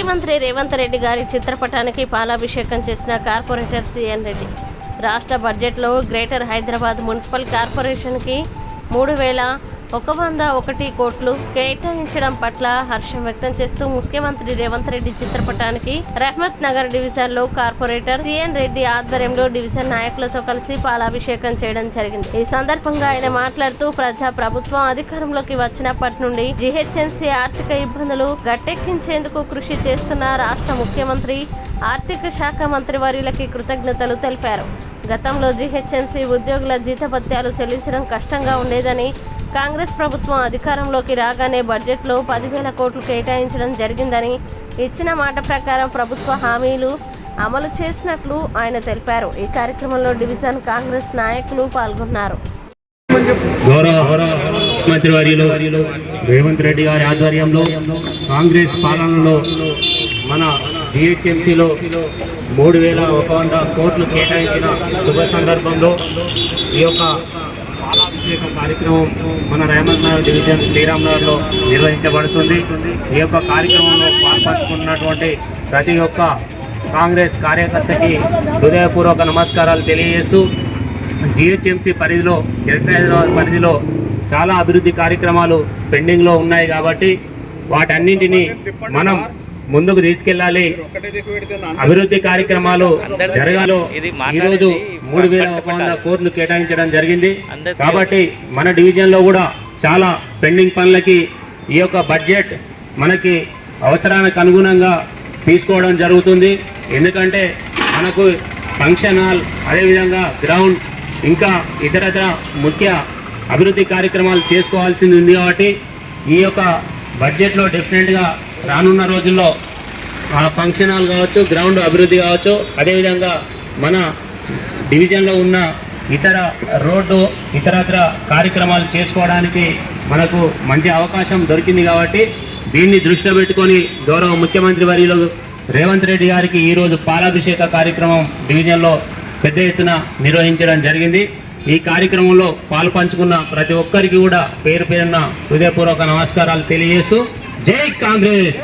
ముఖ్యమంత్రి రేవంత్ రెడ్డి గారి చిత్రపటానికి పాలాభిషేకం చేసిన కార్పొరేటర్ సిఎన్ రెడ్డి. రాష్ట్ర బడ్జెట్లో గ్రేటర్ హైదరాబాద్ మున్సిపల్ కార్పొరేషన్కి మూడు వేల ఒక వంద ఒకటి కోట్లు కేటాయించడం పట్ల హర్షం వ్యక్తం చేస్తూ ముఖ్యమంత్రి రేవంత్ రెడ్డి చిత్రపటానికి రహమత్ నగర్ డివిజన్లో కార్పొరేటర్ సిఎన్ రెడ్డి ఆధ్వర్యంలో డివిజన్ నాయకులతో కలిసి పాలాభిషేకం చేయడం జరిగింది. ఈ సందర్భంగా ఆయన మాట్లాడుతూ ప్రజా ప్రభుత్వం అధికారంలోకి వచ్చినప్పటి నుండి జిహెచ్ఎంసీ ఆర్థిక ఇబ్బందులు గట్టెక్కించేందుకు కృషి చేస్తున్న రాష్ట్ర ముఖ్యమంత్రి ఆర్థిక శాఖ మంత్రి వర్యులకి కృతజ్ఞతలు తెలిపారు. గతంలో జీహెచ్ఎంసీ ఉద్యోగుల జీతభత్యాలు చెల్లించడం కష్టంగా ఉండేదని కాంగ్రెస్ ప్రభుత్వం అధికారంలోకి రాగానే బడ్జెట్లో పదివేల కోట్లు కేటాయించడం జరిగిందని ఇచ్చిన మాట ప్రకారం ప్రభుత్వ హామీలు అమలు చేసినట్లు ఆయన తెలిపారు. ఈ కార్యక్రమంలో డివిజన్ కాంగ్రెస్ నాయకులు పాల్గొన్నారు. గౌరవ రేవంత్ రెడ్డి గారి ఆధ్వర్యంలో కాంగ్రెస్ పాలనలో మన జిహెచ్ఎంసీలో మూడు వేల ఒక వంద కోట్లు కేటాయించిన శుభ సందర్భంలో ఈ యొక్క పాలాభిషేక కార్యక్రమం మన రేవంత్ డివిజన్ శ్రీరామ్నగర్లో నిర్వహించబడుతుంది. ఈ యొక్క కార్యక్రమంలో పాల్పంచుకున్నటువంటి ప్రతి ఒక్క కాంగ్రెస్ కార్యకర్తకి హృదయపూర్వక నమస్కారాలు తెలియజేస్తూ జిహెచ్ఎంసీ పరిధిలో గ్రేటర్ పరిధిలో చాలా అభివృద్ధి కార్యక్రమాలు పెండింగ్లో ఉన్నాయి కాబట్టి వాటన్నింటినీ మనం ముందుకు తీసుకెళ్ళాలి. అభివృద్ధి కార్యక్రమాలు జరగాలో ఈరోజు మూడు వేల వంద కోట్లు కేటాయించడం జరిగింది. కాబట్టి మన డివిజన్లో కూడా చాలా పెండింగ్ పనులకి ఈ యొక్క బడ్జెట్ మనకి అవసరానికి అనుగుణంగా తీసుకోవడం జరుగుతుంది. ఎందుకంటే మనకు ఫంక్షన్ హాల్ అదేవిధంగా గ్రౌండ్ ఇంకా ఇతరతర ముఖ్య అభివృద్ధి కార్యక్రమాలు చేసుకోవాల్సింది ఉంది కాబట్టి ఈ యొక్క బడ్జెట్లో డెఫినెట్గా రానున్న రోజుల్లో ఆ ఫంక్షన్ హాల్ కావచ్చు గ్రౌండ్ అభివృద్ధి కావచ్చు అదేవిధంగా మన డివిజన్లో ఉన్న ఇతర రోడ్డు ఇతరత్ర కార్యక్రమాలు చేసుకోవడానికి మనకు మంచి అవకాశం దొరికింది కాబట్టి దీన్ని దృష్టిలో పెట్టుకొని గౌరవ ముఖ్యమంత్రి వర్యులు రేవంత్ రెడ్డి గారికి ఈరోజు పాలాభిషేక కార్యక్రమం డివిజన్లో పెద్ద ఎత్తున నిర్వహించడం జరిగింది. ఈ కార్యక్రమంలో పాల్పంచుకున్న ప్రతి ఒక్కరికి కూడా పేరు పేరున్న హృదయపూర్వక నమస్కారాలు తెలియజేస్తూ జై కాంగ్రెస్